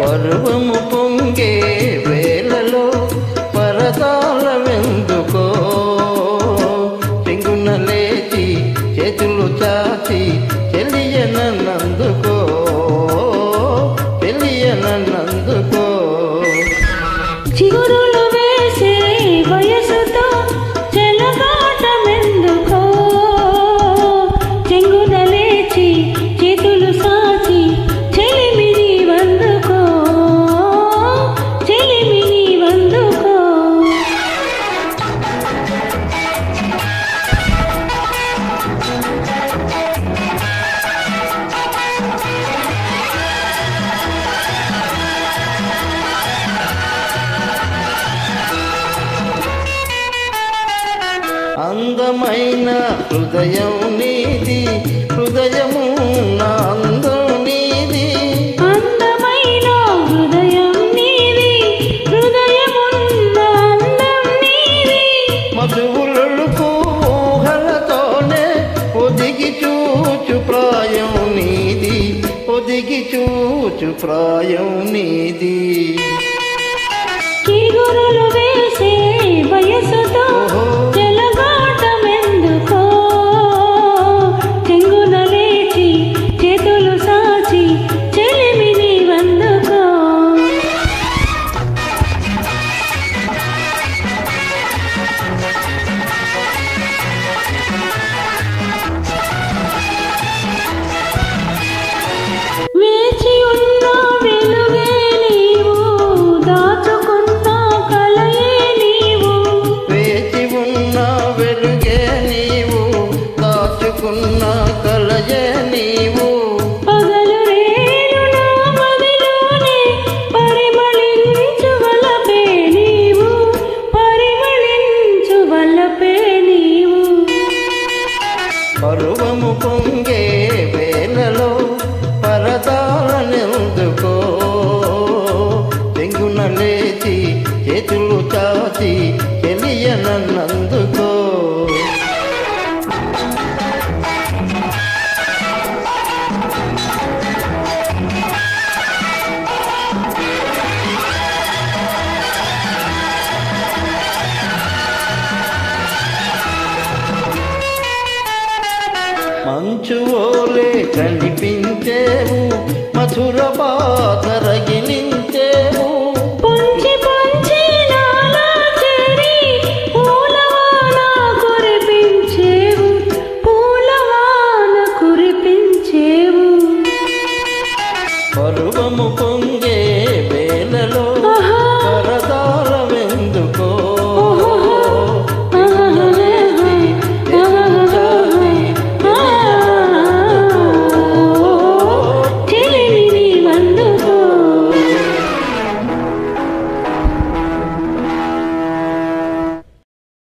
పర్వము పొంగే అందమైన హృదయం నీది హృదయము నా అందం నీది. అందమైన హృదయం నీది హృదయమున్న అందం నీది. మధువులకు ఊహలతోనే ఒదిగి చూచు ప్రాయం నీది ఒదిగి చూచు ప్రాయం నీది. పరిమళించు వలపే నీవు. పరువము పొంగే వేలలో పరదాలనెందుకో తెంగున లేచి చేతులు చాచి తెలియనందుకో మంచు ఓలే కనిపించేవు మధుర బాధ రగిలించేవు